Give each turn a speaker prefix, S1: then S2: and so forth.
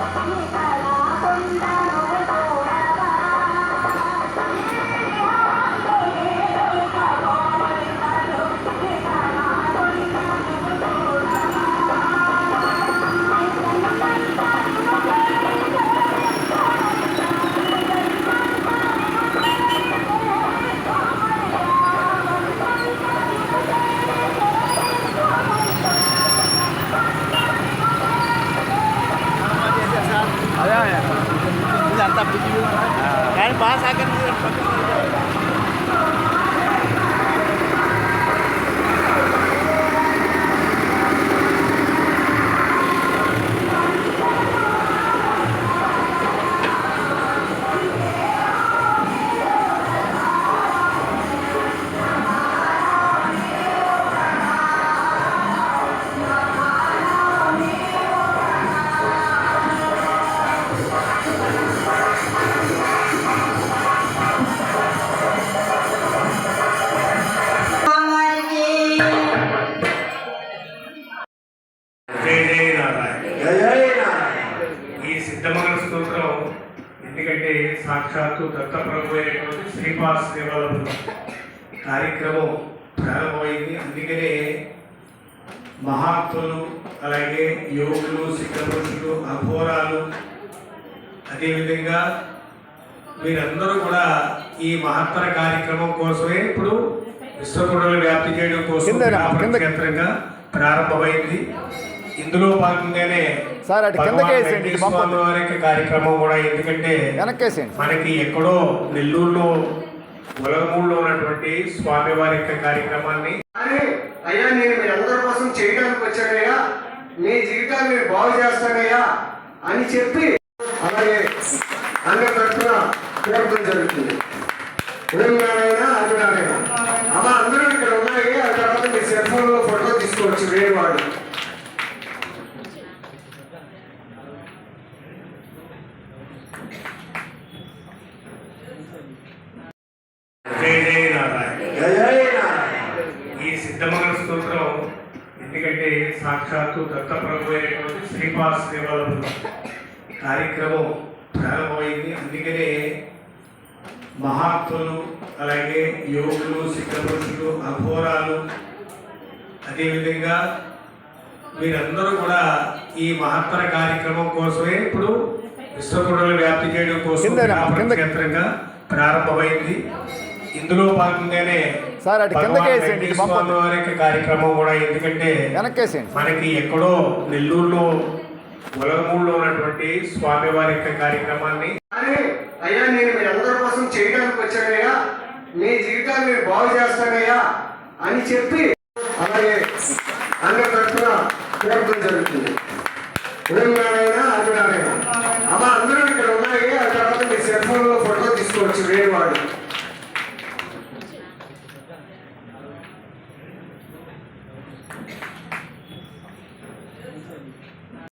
S1: 你在哪儿风 tapi
S2: ah. kan bahasa kan Narayana ఈ సిద్ధమంగళ స్తోత్రం ఎందుకంటే సాక్షాత్తు దత్తప్రభు అయినటువంటి శ్రీపాద సేవల కార్యక్రమం ప్రారంభమైంది. అందుకనే మహాత్ములు అలాగే యోగులు సిద్ధపురుషులు అఘోరాలు అదేవిధంగా మీరందరూ కూడా ఈ మహత్తర కార్యక్రమం కోసమే ఇప్పుడు విశ్వకుడులు వ్యాప్తి చేయడం కోసం ప్రారంభమైంది. ఇందులో భాగంగానే
S1: సార్, అటు కిందకి
S2: భగవాన్
S1: వేసేయండి, ఇటు
S2: వెంకటేశ్వర
S1: పంపండి.
S2: స్వామి వారి కార్యక్రమం కూడా ఎందుకంటే
S1: వెనక్కేసేయండి.
S2: మనకి ఎక్కడో నెల్లూరులో ఉలగమూడులో ఉన్నటువంటి స్వామివారి యొక్క కార్యక్రమాన్ని
S3: కానీ అయ్యా నేను మీ అందరి కోసం చేయడానికి వచ్చానయ్యా. మీ జీవితాన్ని మీరు బాగు చేస్తానయ్యా అని చెప్పి అలాగే అందరి తరఫున కోరడం జరుగుతుంది. ఉదయనారాయణ ఆదినారాయణ అమ్మ అందరూ ఇక్కడ ఉన్నాయి ఆ తర్వాత మీ సెల్ ఫోన్లో ఫోటో తీసుకోవచ్చు వేరే వాడు
S2: ఈ సిద్ధమంగళ స్తోత్రం ఎందుకంటే సాక్షాత్తు దత్తప్రభు అయినటువంటి శ్రీపాద దేవాలయం. కార్యక్రమం ప్రారంభమైంది. అందుకనే మహాత్ములు అలాగే యోగులు సిద్ధపురుషులు అఘోరాలు అదేవిధంగా మీరందరూ కూడా ఈ మహత్తర కార్యక్రమం కోసమే ఇప్పుడు విశ్వకుడులు వ్యాప్తి చేయడం కోసం క్షేత్రంగా ప్రారంభమైంది. ఇందులో భాగంగానే
S1: సార్, అటు కిందకి
S2: భగవాన్
S1: వేసేయండి, ఇటు
S2: వెంకటేశ్వర
S1: పంపండి.
S2: స్వామి వారి యొక్క కార్యక్రమం కూడా ఎందుకంటే
S1: వెనక్కేసేయండి.
S2: మనకి ఎక్కడో నెల్లూరులో ఉలగమూడులో ఉన్నటువంటి స్వామివారి యొక్క కార్యక్రమాన్ని
S3: అయ్యా నేను మీ అందరి కోసం చేయడానికి వచ్చానయ్యా. మీ జీవితాన్ని మీరు బాగు చేస్తానయ్యా అని చెప్పి అలాగే అందరి తరఫున కోరడం జరుగుతుంది ఆదినారాయణ అమ్మ అందరూ ఇక్కడ ఉన్నాయి ఆ తర్వాత మీ సెల్ ఫోన్లో ఫోటో తీసుకోవచ్చు వేరే వాడు